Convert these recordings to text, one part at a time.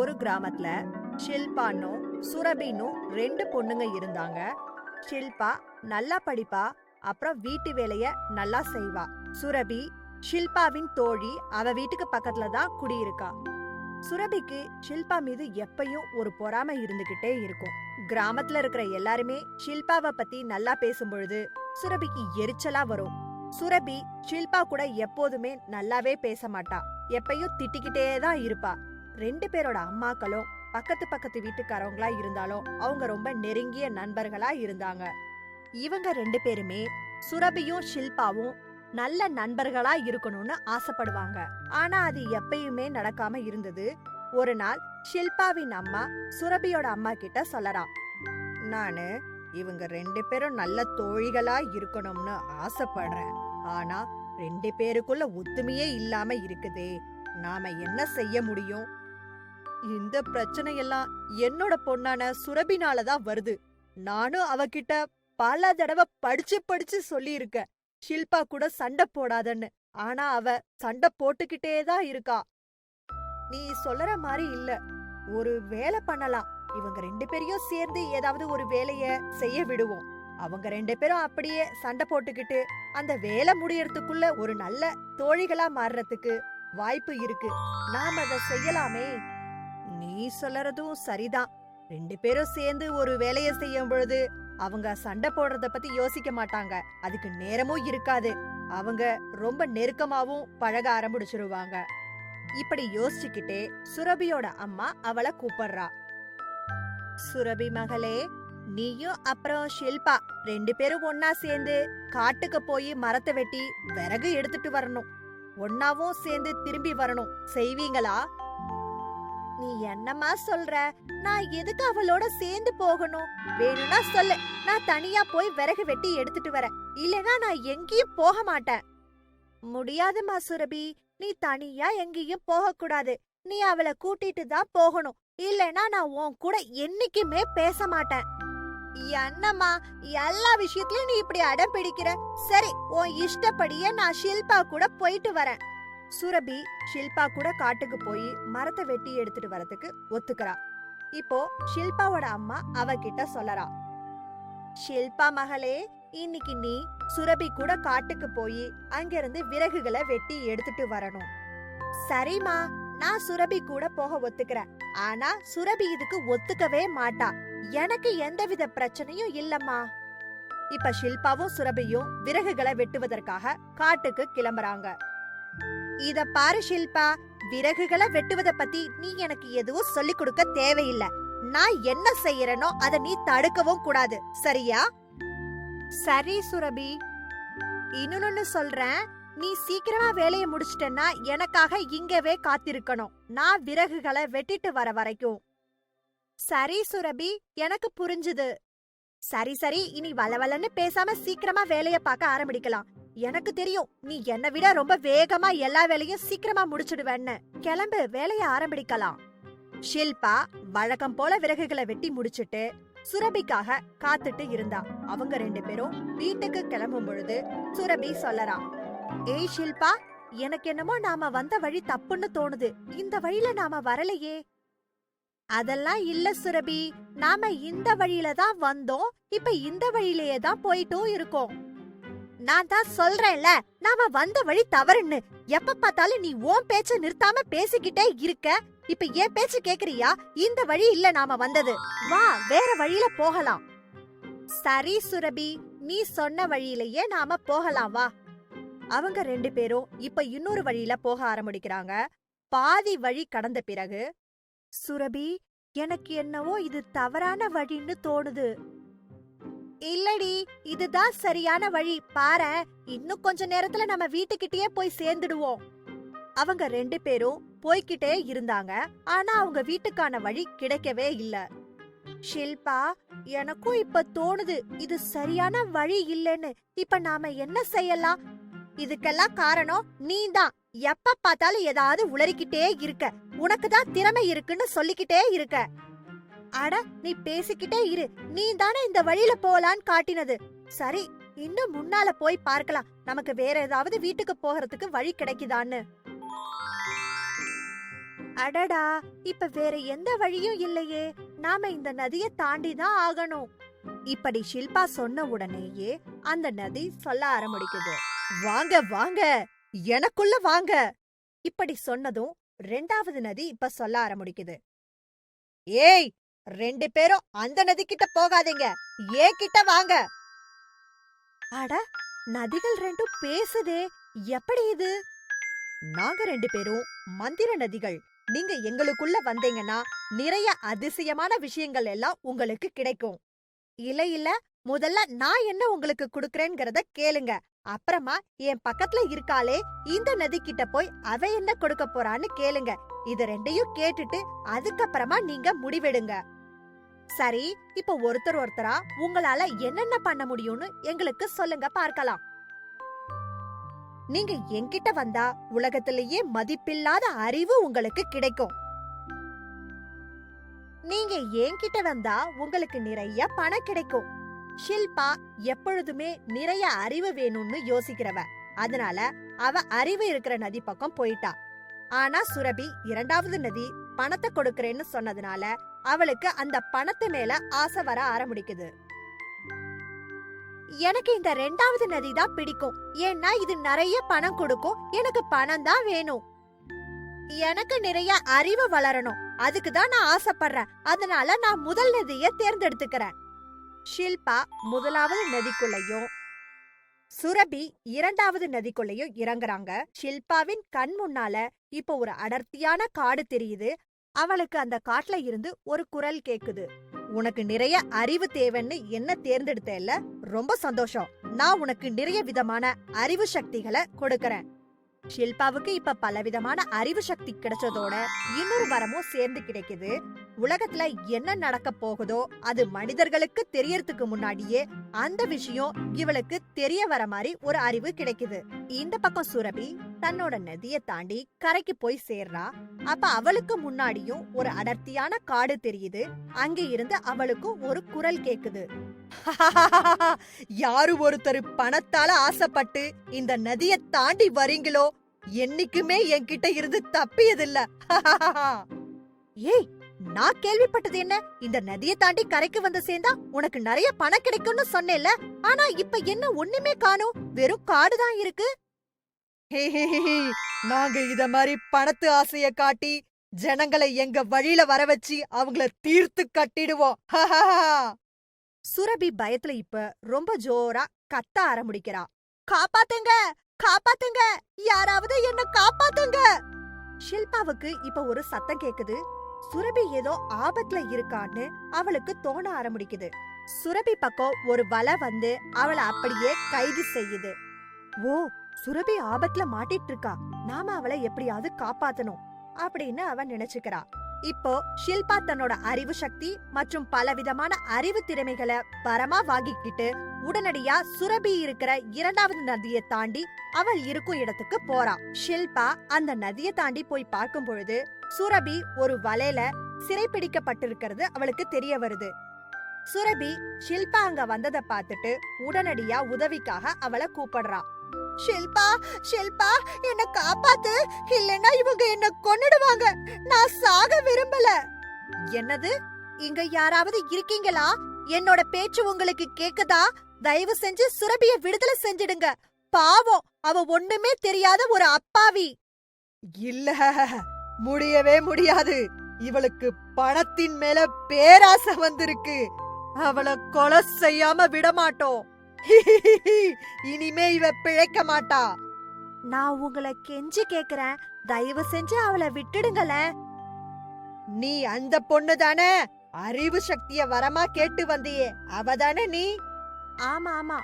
ஒரு கிராமத்துல ஷில்பான்னும் சுரபின்னும் ரெண்டு பொண்ணுங்க இருந்தாங்க. ஷில்பா நல்லா படிப்பா அப்புறம் வீட்டு வேலைய நல்லா செய்வா. சுரபி ஷில்பாவின் தோழி அவ வீட்டுக்கு பக்கத்துல தான் குடியிருக்கா. சுரபிக்கு ஷில்பா மீது எப்பயும் ஒரு பொறாமை இருந்துகிட்டே இருக்கும். கிராமத்துல இருக்கிற எல்லாருமே ஷில்பாவை பத்தி நல்லா பேசும் பொழுது சுரபிக்கு எரிச்சலா வரும். சுரபி ஷில்பா கூட எப்போதுமே நல்லாவே பேச மாட்டா. எப்பயும் திட்டிக்கிட்டே தான் இருப்பா. ரெண்டு பேரோட அம்மாக்களும் பக்கத்து பக்கத்து வீட்டுக்காரவங்களா இருந்தாலும் அவங்க ரொம்ப நெருங்கிய நண்பர்களா இருந்தாங்க. இவங்க ரெண்டு பேருமே சுரபியும் ஷில்பாவும் நல்ல நண்பர்களா இருக்கணும்னு ஆசைப்படுவாங்க. ஆனா அது எப்பயுமே நடக்காம இருந்தது. ஒரு நாள் ஷில்பாவின் அம்மா சுரபியோட அம்மா கிட்ட சொல்லறான் நானு இவங்க ரெண்டு பேரும் நல்ல தோழிகளா இருக்கணும்னு ஆசைப்படுறேன். ஆனா ரெண்டு பேருக்குள்ள ஒத்துமையே இல்லாம இருக்குதே. நாம என்ன செய்ய முடியும்? இந்த பிரச்சனை எல்லாம் என்னோட பொண்ணான சுரபினால தான் வருது. நானும் அவகிட்ட பல தடவை படிச்சு படிச்சு சொல்லியிருக்கேன். ஷில்பா கூட சண்டை போடாதன்னு. ஆனா அவ சண்டை போட்டுக்கிட்டே தான் இருக்கா. நீ சொல்லற மாதிரி இல்ல. ஒரு வேலை பண்ணலாம். இவங்க ரெண்டு பேரையும் சேர்ந்து ஏதாவது ஒரு வேலைய செய்ய விடுவோம். அவங்க ரெண்டு பேரும் அப்படியே சண்டை போட்டுக்கிட்டு அந்த வேலை முடியறதுக்குள்ள ஒரு நல்ல தோழிகளா மாறுறதுக்கு வாய்ப்பு இருக்கு. நாம அதை செய்யலாமே. நீ சொல்லறதும் சரிதான். ரெண்டு பேரும் சேர்ந்து ஒரு வேலைய செய்யும் பொழுது அவங்க சண்டை போடுறத பத்தி யோசிக்க மாட்டாங்க. அதுக்கு நேரமும் இருக்காது. அவங்க ரொம்ப நெருக்கமாவும் பழக ஆரம்பிச்சிருவாங்க. இப்படி யோசிச்சுக்கிட்டே சுரபியோட அம்மா அவளை கூப்பிடுறா. சுரபி மகளே நீயும் அப்புறம் ஷில்பா ரெண்டு பேரும் ஒன்னா சேர்ந்து காட்டுக்கு போய் மரத்தை வெட்டி விறகு எடுத்துட்டு வரணும். ஒன்னாவும் சேர்ந்து திரும்பி வரணும். செய்வீங்களா? நீ என்னம்மா சொல்ற? நான் எதுக்கு அவளோட சேர்ந்து போகணும்? வேணும்னா சொல்லு. நான் தனியா போய் விறகு வெட்டி எடுத்துட்டு வரேன். இல்லனா நான் எங்கேயும் போக மாட்டேன். முடியாதுமா சுரபி நீ தனியா எங்கேயும் போக கூடாது நீ அவளை கூட்டிட்டு தான் போகணும். இல்லனா நான் உன் கூட என்னைக்குமே பேச மாட்டேன். என்னம்மா? எல்லா விஷயத்திலயும் நீ இப்படி அடம் பிடிக்கிற? சரி உன் இஷ்டப்படியே நான் ஷில்பா கூட போயிட்டு வரேன். சுரபி ஷில்பா கூட காட்டுக்கு போய் மரத்தை வெட்டி எடுத்துட்டு வரதுக்கு ஒத்துக்கிறா. இப்போ ஷில்பாவோட அம்மா அவகிட்ட சொல்லறா. ஷில்பா மகளே இன்னைக்கு நீ சுரபி கூட காட்டுக்கு போய் அங்கிருந்து விறகுகளை வெட்டி எடுத்துட்டு வரணும். சரிம்மா நான் சுரபி கூட போக ஒத்துக்கிறேன். ஆனா சுரபி இதுக்கு ஒத்துக்கவே மாட்டா. எனக்கு எந்தவித பிரச்சனையும் இல்லம்மா. இப்ப ஷில்பாவும் சுரபியும் விறகுகளை வெட்டுவதற்காக காட்டுக்கு கிளம்புறாங்க. இத பாரு ஷில்பா. விறகுகளை வெட்டுவத பத்தி நீ எனக்கு எதுவும் சொல்லிக் கொடுக்க தேவையில்லை. நான் என்ன செய்யறனோ அத நீ தடுக்கவும் கூடாது. சரியா? சரி சுரபி. இன்னொன்னு சொல்றேன். நீ சீக்கிரமா வேலையை முடிச்சிட்டேன்னா எனக்காக இங்கவே காத்திருக்கணும். நான் விறகுகளை வெட்டிட்டு வர வரைக்கும். சரி சுரபி எனக்கு புரிஞ்சுது. சரி சரி. இனி வளவலன்னு பேசாம சீக்கிரமா வேலைய பார்க்க ஆரம்பிக்கலாம். எனக்கு தெரியும் நீ என்னை விட ரொம்ப வேகமா எல்லா வேலையும் சீக்கிரமா முடிச்சிடுவேன்னு. கிளம்பு வேலைய ஆரம்பிக்கலாம். ஷில்பா வழக்கம் போல விறகுகளை வெட்டி முடிச்சிட்டு சுரபிக்காக காத்துட்டு இருந்தா. அவங்க ரெண்டு பேரும் வீட்டுக்கு கிளம்பும் பொழுது சுரபி சொல்லறா ஏய் ஷில்பா எனக்கு என்னமோ நாம வந்த வழி தப்புன்னு தோணுது. இந்த வழியில நாம வரலையே. அதெல்லாம் இல்ல சுரபி. நாம இந்த வழியில தான் வந்தோம். இப்ப இந்த வழியிலேயே தான் போயிட்டும் இருக்கோம். நான் தான் சொல்றேன்ல நாம வந்த வழி தவறுன்னு. எப்ப பார்த்தாலும் நீ உன் பேச்ச நிறுத்தாம பேசிக்கிட்டே இருக்க. இப்ப ஏன் பேச்சு கேக்குறியா? இந்த வழி இல்ல நாம வந்தது. வா வேற வழியில போகலாம். சரி சுரபி. நீ சொன்ன வழியிலேயே நாம போகலாம் வா. அவங்க ரெண்டு பேரும் இப்ப இன்னொரு வழியில போக ஆரம்பிக்கிறாங்க. பாதி வழி கடந்த பிறகு சுரபி எனக்கு என்னவோ இது தவறான வழின்னு தோணுது. இல்லடி இதுதான் சரியான வழி. பாரு இன்னும் கொஞ்ச நேரத்துல நம்ம வீட்டுக்கிட்டயே போய் சேர்ந்துடுவோம். அவங்க ரெண்டு பேரும் போய்கிட்டே இருந்தாங்க. ஆனா அவங்க வீட்டுக்கான வழி கிடைக்கவே இல்ல. ஷில்பா எனக்கும் இப்ப தோணுது இது சரியான வழி இல்லைன்னு. இப்ப நாம என்ன செய்யலாம்? இதுக்கெல்லாம் காரணம் நீ தான் எப்ப பார்த்தாலும் ஏதாவது உளறிக்கிட்டே இருக்க. உனக்கு தான் திறமை இருக்குன்னு சொல்லிக்கிட்டே இருக்க. அட நீ பேசிக்கிட்டே இரு. நீ தானே இந்த வழியில போலான்னு காட்டினது. சரி இன்னும் முன்னால போய் பார்க்கலாம். நமக்கு வேற ஏதாவது வீட்டுக்கு போகிறதுக்கு வழி கிடைக்குதான்னு. அடடா இப்ப வேற எந்த வழியும் இல்லையே. நாம இந்த நதிய தாண்டி தான் ஆகணும். இப்படி ஷில்பா சொன்ன உடனேயே அந்த நதி சொல்ல ஆரம்பிக்குது. வாங்க வாங்க. எனக்குள்ள வாங்க. இப்படி சொன்னதும் ரெண்டாவது நதி இப்ப சொல்ல ஆரம்பிக்குது. ஏய் ரெண்டு பேரும் அந்த நதிக்கிட்ட போகாதீங்க. ஏ கிட்ட வாங்க. அட நதிகள் ரெண்டும் பேசுதே. எப்படி இது? நாங்க ரெண்டு பேரும் மந்திர நதிகள். நீங்க எங்களுக்குள்ள வந்தீங்கன்னா நிறைய அதிசயமான விஷயங்கள் எல்லாம் உங்களுக்கு கிடைக்கும். இல்ல இல்ல முதல்ல நான் என்ன உங்களுக்கு குடுக்கறேங்கிறத கேளுங்க. அப்புறமா என் பக்கத்துல இருக்காளே இந்த நதி கிட்ட போய் அவ என்ன கொடுக்க போறான்னு கேளுங்க. இது ரெண்டையும் கேட்டுட்டு அதுக்கப்புறமா நீங்க முடிவெடுங்க. சரி இப்ப ஒருத்தர் ஒருத்தரா உங்களால என்னென்ன பண்ண முடியும்னு எங்களுக்கு சொல்லுங்க பார்க்கலாம். நீங்க என்கிட்ட வந்தா உலகத்திலேயே மதிப்பில்லாத அறிவு உங்களுக்கு கிடைக்கும். நீங்க என்கிட்ட வந்தா உங்களுக்கு நிறைய பணம் கிடைக்கும். ஷில்பா எப்பொழுதுமே நிறைய அறிவு வேணும்னு யோசிக்கிறவ. அதனால அவ அறிவு இருக்கிற நதி பக்கம் போயிட்டா. ஆனா சுரபி இரண்டாவது நதி பணத்தை கொடுக்கறேன்னு சொன்னதுனால அவளுக்கு அந்த பணத்து மேல ஆசை வர ஆரம்பிக்குது. எனக்கு இந்த ரெண்டாவது நதி தான் பிடிக்கும். ஏன்னா இது நிறைய பணம் கொடுக்கும். எனக்கு பணம் தான் வேணும். எனக்கு நிறைய அறிவு வளரணும். அதுக்கு தான் நான் ஆசைப்படுறேன். அதனால நான் முதல் நதியை தேர்ந்தெடுத்துக்கிறேன். ஷில்பா முதலாவது நதிக்குள்ளயும் சுரபி இரண்டாவது நதிக்குள்ளயும் இறங்குறாங்க. ஷில்பாவின் கண் முன்னால இப்போ ஒரு அடர்த்தியான காடு தெரியுது. அவளுக்கு அந்த காட்டுல இருந்து ஒரு குரல் கேக்குது. உனக்கு நிறைய அறிவு தேவைன்னு என்ன தேர்ந்தெடுத்தேல்ல? ரொம்ப சந்தோஷம். நான் உனக்கு நிறைய விதமான அறிவு சக்திகளை கொடுக்கறேன். ஷில்பாவுக்கு இப்ப பலவிதமான அறிவு சக்தி கிடைச்சதோட இன்னொரு வரமும் சேர்ந்து கிடைக்குது. உலகத்துல என்ன நடக்க போகுதோ அது மனிதர்களுக்கு தெரியறதுக்கு முன்னாடியே அந்த விஷயம் இவளுக்கு தெரிய வர மாதிரி ஒரு அறிவு கிடைக்குது. இந்த பக்கம் சுரபி தன்னோட நதிய தாண்டி கரைக்கு போய் சேர்றா. அப்ப அவளுக்கு முன்னாடியும் ஒரு அடர்த்தியான காடு தெரியுது. அங்க இருந்து அவளுக்கும் ஒரு குரல் கேக்குது. யாரு ஒருத்தர் பணத்தால ஆசைப்பட்டு இந்த நதிய தாண்டி வரீங்களோ என்னைக்குமே என்கிட்ட இருந்து தப்பியதில்ல. ஏய் நான் கேள்விப்பட்டது என்ன? இந்த நதியை தாண்டி கரைக்கு வந்து சேர்ந்தா உனக்கு நிறைய பணம் கிடைக்கும்னு சொன்னேல்ல ஆனா இப்ப என்ன ஒண்ணுமே காணோம். வெறும் காடு தான் இருக்கு. நாங்க இத மாதிரி பணத்து ஆசைய காட்டி ஜனங்களை எங்க வழியில வர வச்சு அவங்கள தீர்த்து கட்டிடுவோம். சுரபி பயத்துல இப்ப ரொம்ப ஜோரா கத்த ஆரம்பிக்கிறா. காப்பாத்துங்க! காப்பாத்துங்க! யாராவது என்ன காப்பாத்துங்க! ஷில்பாவுக்கு இப்ப ஒரு சத்தம் கேக்குது. சுரபி ஏதோ ஆபத்துல இருக்கான்னு அவளுக்கு தோண ஆரம்பிக்குது. சுரபி பக்கம் ஒரு வலை வந்து அவளை அப்படியே கைது செய்யுது. ஓ சுரபி ஆபத்துல மாட்டிட்டு இருக்கா. நாம அவளை எப்படியாவது காப்பாத்தணும் அப்படின்னு அவன் நினைச்சுக்கிறா. இப்போ ஷில்பா தன்னோட அறிவு சக்தி மற்றும் பலவிதமான அறிவு திறமைகளை பரமா வாங்கிக்கிட்டு உடனடியா சுரபி இருக்கிற இரண்டாவது நதியை தாண்டி அவள் இருக்கும் இடத்துக்கு போறா. ஷில்பா அந்த நதியை தாண்டி போய் பார்க்கும் பொழுது சுரபி ஒரு வலையில சிறைப்பிடிக்கப்பட்டிருக்கிறது அவளுக்கு தெரிய வருது. சுரபி ஷில்பா அங்க வந்ததை பார்த்துட்டு உடனடியா உதவிக்காக அவளை கூப்பிடுறா. ஷில்பா ஷில்பா என்ன காப்பாத்து. இல்லைன்னா இவங்க என்ன கொன்னுடுவாங்க. நான் சாக விரும்பல. என்னது? இங்க யாராவது இருக்கீங்களா? என்னோட பேச்சு உங்களுக்கு கேக்குதா? தயவு செஞ்சு சுரபிய விடுதலை செஞ்சிடுங்க. பாவம் அவ ஒண்ணுமே தெரியாத ஒரு அப்பாவி. இல்ல முடியவே முடியாது. இவளுக்கு பணத்தின் மேல பேராசை வந்திருக்கு. அவளை கொலை செய்யாம விட மாட்டோம் இனிமே இவ பிழைக்க மாட்டா. நான் உங்களை கெஞ்சி கேக்குறேன். தயவு செஞ்சு அவளை விட்டுடுங்களேன். நீ அந்த பொண்ணு தானே? அறிவு சக்திய வரமா கேட்டு வந்தியே. அவ தானே நீ? ஆமா ஆமா.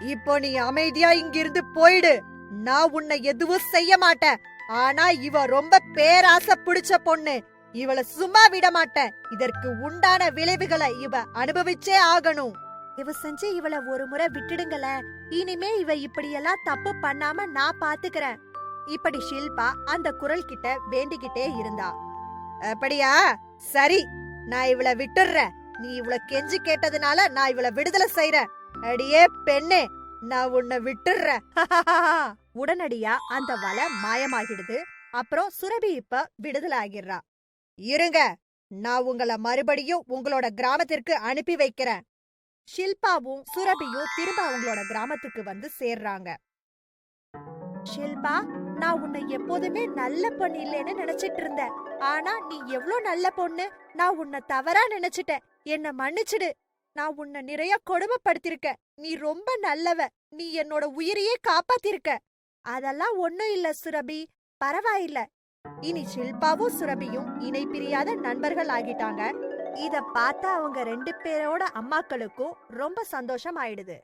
இப்போ நீ அமைதியா இங்கிருந்து போயிடு. நான் உன்னை எதுவும் செய்ய மாட்டேன். ஆனா இவ ரொம்ப பேராசை பிடிச்ச பொண்ணு. இவள சும்மா விட மாட்டேன். இதற்கு உண்டான விளைவுகளை இவ அனுபவிச்சே ஆகணும். இவ செஞ்சு இவள ஒரு முறை விட்டுடுங்களேன் இனிமே இவ இப்படியெல்லாம் தப்பு பண்ணாம நான் பாத்துக்கிறேன். இப்படி ஷில்பா அந்த குரல் கிட்ட வேண்டிக்கிட்டே இருந்தா. அப்படியா? சரி நான் இவள விட்டுடுறேன். நீ இவள கெஞ்சி கேட்டதுனால நான் இவள விடுதலை செய்யறேன் அடியே பெண்ணே நான் உன்னை விட்டுடுறேன். உடனடியா அந்த வலை மாயமாகிடுது. அப்புறம் சுரபி இப்ப விடுதலை ஆகிடுறா இருங்க நான் உங்கள மறுபடியும் உங்களோட கிராமத்திற்கு அனுப்பி வைக்கிறேன். ஷில்பாவும் சுரபியும் திரும்ப அவங்களோட கிராமத்துக்கு வந்து சேர்றாங்க. ஷில்பா நான் உன்னை எப்போதுமே நல்ல பொண்ணு இல்லைன்னு நினைச்சிட்டு இருந்தேன். ஆனா நீ எவ்ளோ நல்ல பொண்ணு? நான் உன்னை தவறா நினைச்சிட்டேன். என்ன மன்னிச்சிடு. நான் உன்னை நிறைய கொடுமைப்படுத்திருக்க நீ ரொம்ப நல்லவ. நீ என்னோட உயிரையே காப்பாத்திருக்க அதெல்லாம் ஒன்னும் இல்ல சுரபி. பரவாயில்ல. இனி ஷில்பாவும் சுரபியும் இணை பிரியாத நண்பர்கள் ஆகிட்டாங்க. இத பார்த்தா அவங்க ரெண்டு பேரோட அம்மாக்களுக்கும் ரொம்ப சந்தோஷம் ஆயிடுது